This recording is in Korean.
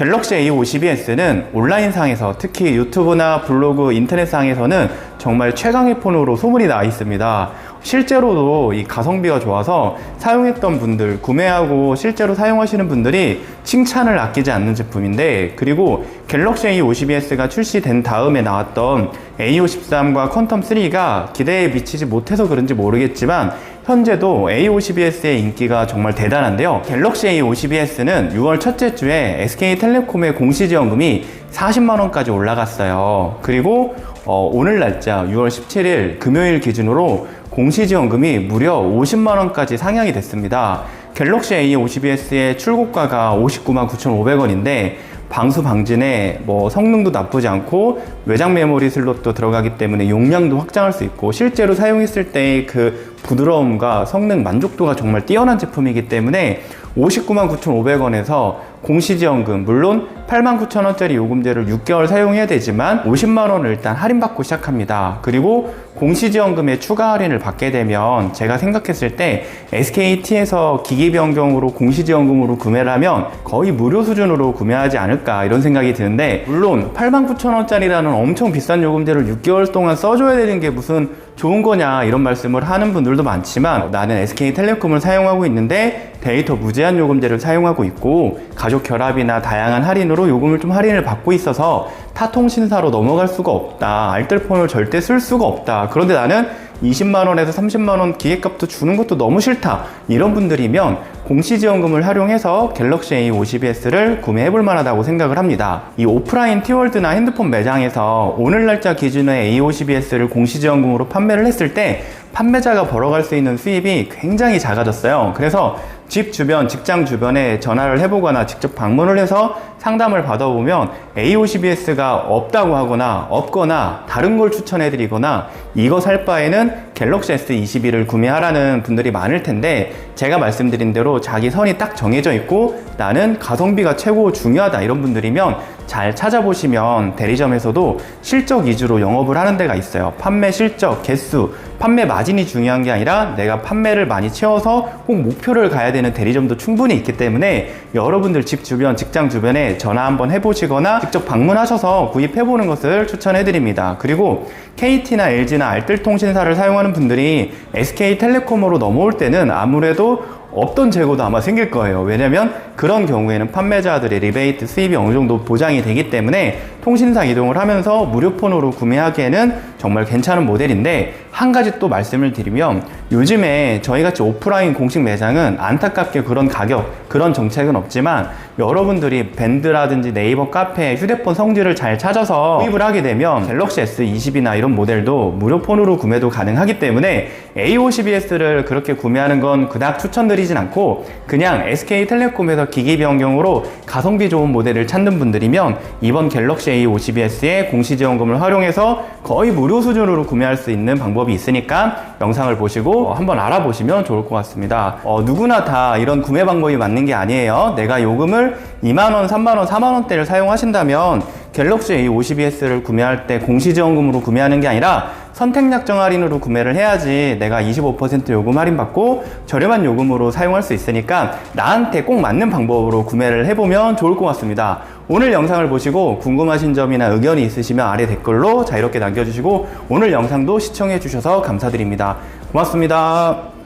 갤럭시 A52s는 온라인상에서 특히 유튜브나 블로그, 인터넷상에서는 정말 최강의 폰으로 소문이 나 있습니다. 실제로도 이 가성비가 좋아서 사용했던 분들, 구매하고 실제로 사용하시는 분들이 칭찬을 아끼지 않는 제품인데, 그리고 갤럭시 A52s가 출시된 다음에 나왔던 A53과 퀀텀 3가 기대에 미치지 못해서 그런지 모르겠지만, 현재도 A52s의 인기가 정말 대단한데요. 갤럭시 A52s는 6월 첫째 주에 SK텔레콤의 공시지원금이 40만원까지 올라갔어요. 그리고 어, 오늘 날짜 6월 17일 금요일 기준으로 공시지원금이 무려 50만원까지 상향이 됐습니다. 갤럭시 A52s의 출고가가 59만 9,500원인데 방수 방진에 뭐 성능도 나쁘지 않고 외장 메모리 슬롯도 들어가기 때문에 용량도 확장할 수 있고 실제로 사용했을 때의 그 부드러움과 성능 만족도가 정말 뛰어난 제품이기 때문에 59만 9,500원에서 공시지원금 물론 8만 9천 원짜리 요금제를 6개월 사용해야 되지만 50만 원을 일단 할인받고 시작합니다. 그리고 공시지원금에 추가 할인을 받게 되면 제가 생각했을 때 SKT에서 기기 변경으로 공시지원금으로 구매를 하면 거의 무료 수준으로 구매하지 않을까 이런 생각이 드는데 물론 8만 9천 원짜리라는 엄청 비싼 요금제를 6개월 동안 써줘야 되는 게 무슨 좋은 거냐 이런 말씀을 하는 분들도 많지만 나는 SK텔레콤을 사용하고 있는데 데이터 무제한 요금제를 사용하고 있고 가족 결합이나 다양한 할인으로 요금을 좀 할인을 받고 있어서 타 통신사로 넘어갈 수가 없다. 알뜰폰을 절대 쓸 수가 없다. 그런데 나는 20만원에서 30만원 기계값도 주는 것도 너무 싫다. 이런 분들이면 공시지원금을 활용해서 갤럭시 A52s를 구매해 볼 만하다고 생각을 합니다. 이 오프라인 티월드나 핸드폰 매장에서 오늘 날짜 기준의 A52s를 공시지원금으로 판매를 했을 때 판매자가 벌어갈 수 있는 수입이 굉장히 작아졌어요. 그래서 집 주변, 직장 주변에 전화를 해보거나 직접 방문을 해서 상담을 받아보면 A52s가 없다고 하거나 없거나 다른 걸 추천해드리거나 이거 살 바에는 갤럭시 S22를 구매하라는 분들이 많을 텐데 제가 말씀드린 대로 자기 선이 딱 정해져 있고 나는 가성비가 최고 중요하다 이런 분들이면 잘 찾아보시면 대리점에서도 실적 위주로 영업을 하는 데가 있어요. 판매 실적, 개수, 판매 마진이 중요한 게 아니라 내가 판매를 많이 채워서 꼭 목표를 가야 되는 대리점도 충분히 있기 때문에 여러분들 집 주변, 직장 주변에 전화 한번 해보시거나 직접 방문하셔서 구입해보는 것을 추천해드립니다. 그리고 KT나 LG나 알뜰통신사를 사용하는 분들이 SK텔레콤으로 넘어올 때는 아무래도 없던 재고도 아마 생길 거예요. 왜냐면 그런 경우에는 판매자들의 리베이트 수입이 어느 정도 보장이 되기 때문에 통신사 이동을 하면서 무료폰으로 구매하기에는 정말 괜찮은 모델인데 한 가지 또 말씀을 드리면 요즘에 저희같이 오프라인 공식 매장은 안타깝게 그런 가격, 그런 정책은 없지만 여러분들이 밴드라든지 네이버 카페, 휴대폰 성질을 잘 찾아서 구입을 하게 되면 갤럭시 S20이나 이런 모델도 무료폰으로 구매도 가능하기 때문에 A52s를 그렇게 구매하는 건 그닥 추천드리진 않고 그냥 SK텔레콤에서 기기 변경으로 가성비 좋은 모델을 찾는 분들이면 이번 갤럭시 A52s의 공시지원금을 활용해서 거의 무료 수준으로 구매할 수 있는 방법이 있으니까 영상을 보시고 한번 알아보시면 좋을 것 같습니다. 어, 누구나 다 이런 구매 방법이 맞는 게 아니에요. 내가 요금을 2만원, 3만원, 4만원대를 사용하신다면 갤럭시 A52s를 구매할 때 공시지원금으로 구매하는 게 아니라 선택약정 할인으로 구매를 해야지 내가 25% 요금 할인받고 저렴한 요금으로 사용할 수 있으니까 나한테 꼭 맞는 방법으로 구매를 해보면 좋을 것 같습니다. 오늘 영상을 보시고 궁금하신 점이나 의견이 있으시면 아래 댓글로 자유롭게 남겨주시고 오늘 영상도 시청해 주셔서 감사드립니다. 고맙습니다.